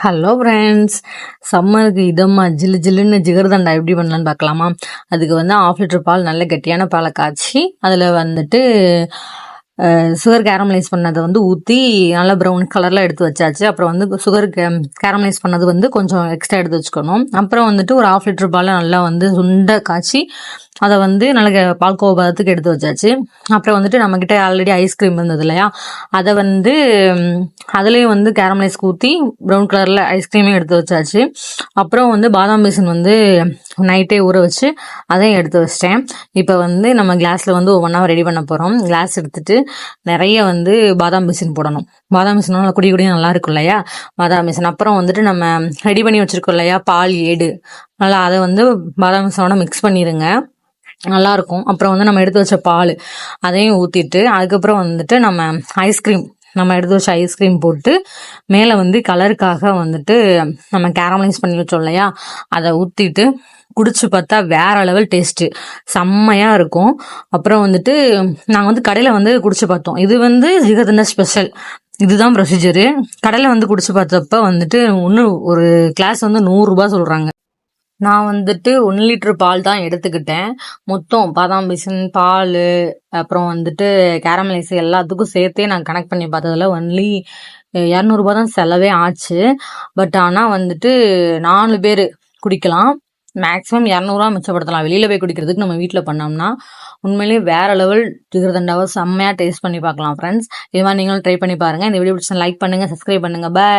Hello friends சம்மருக்கு இதம்மா ஜில்லு ஜில்லுன்னு ஜிகர்தண்டா எப்படி பண்ணலான்னு பார்க்கலாமா? அதுக்கு வந்து ஆஃப் லிட்டர் பால் நல்ல கெட்டியான பாலை காய்ச்சி அதில் வந்துட்டு சுகர் கேரமலைஸ் பண்ணதை வந்து ஊற்றி நல்லா ப்ரௌன் கலரில் எடுத்து வச்சாச்சு. அப்புறம் வந்து சுகர் கே கேரமலைஸ் பண்ணது வந்து கொஞ்சம் எக்ஸ்ட்ரா எடுத்து வச்சுக்கணும். அப்புறம் வந்துட்டு ஒரு ஆஃப் லிட்டர் பாலை நல்லா வந்து சுண்டை காய்ச்சி அதை வந்து நல்ல பால்கோவா பதத்துக்கு எடுத்து வச்சாச்சு. அப்புறம் வந்துட்டு நம்மக்கிட்ட ஆல்ரெடி ஐஸ்கிரீம் இருந்தது இல்லையா? அதை வந்து அதுலேயும் வந்து கேரமலைஸ் ஊற்றி ப்ரௌன் கலரில் ஐஸ்கிரீமே எடுத்து வச்சாச்சு. அப்புறம் வந்து பாதாம் பேசன் வந்து நைட்டே ஊற வச்சு அதையும் எடுத்து வச்சிட்டேன். இப்போ வந்து நம்ம கிளாஸில் வந்து ஒவ்வொன்றா ரெடி பண்ண போகிறோம் கிளாஸ் எடுத்துட்டு நிறைய வந்து பாதாம் பேசன் போடணும். பாதாம் பிசின் நல்லா குடி குடியும் நல்லா இருக்கும் இல்லையா? பாதாம் மிஷின் அப்புறம் வந்துட்டு நம்ம ரெடி பண்ணி வச்சுருக்கோம் இல்லையா? பால் ஏடு. நல்லா அதை வந்து பாதாம் பிசினோட மிக்ஸ் பண்ணிடுங்க நல்லாயிருக்கும் அப்புறம் வந்து நம்ம எடுத்து வச்ச பால் அதையும் ஊற்றிட்டு அதுக்கப்புறம் வந்துட்டு நம்ம ஐஸ்கிரீம் நம்ம எடுத்து வச்ச ஐஸ்கிரீம் போட்டு மேலே வந்து கலருக்காக வந்துட்டு நம்ம கேரமலைஸ் பண்ணி வச்சோம் இல்லையா? அதை ஊற்றிட்டு குடிச்சு பார்த்தா வேற லெவல் டேஸ்ட்டு செம்மையாக இருக்கும். அப்புறம் வந்துட்டு நாங்கள் வந்து கடையில் வந்து குடிச்சு பார்த்தோம். இது வந்து ஜிகதண்ட ஸ்பெஷல் இதுதான் ப்ரொசீஜரு கடையில் வந்து குடிச்சு பார்த்தப்ப வந்துட்டு ஒன்று ஒரு கிளாஸ் வந்து நூறுரூபா சொல்கிறாங்க நான் வந்துட்டு ஒன் லிட்டர் பால் தான் எடுத்துக்கிட்டேன். மொத்தம் பாதாம் பிசின் பால் அப்புறம் வந்துட்டு கேரமலைஸ் எல்லாத்துக்கும் சேர்த்தே நான் கனெக்ட் பண்ணி பார்த்ததில் ஒன்லி இரநூறுபா தான் செலவே ஆச்சு. பட் ஆனால் வந்துட்டு நாலு பேர் குடிக்கலாம். மேக்ஸிமம் இரநூறுவா மிச்சப்படுத்தலாம். வெளியில் போய் குடிக்கிறதுக்கு நம்ம வீட்டில் பண்ணோம்னா உண்மையிலேயே வேற லெவல் ஜிகர்தண்டாவை செம்மையாக டேஸ்ட் பண்ணி பார்க்கலாம் ஃப்ரெண்ட்ஸ் இது மாதிரி நீங்களும் ட்ரை பண்ணி பாருங்கள் இந்த வீடியோ பிடிச்சா லைக் பண்ணுங்கள் சப்ஸ்கிரைப் பண்ணுங்கள் பாய்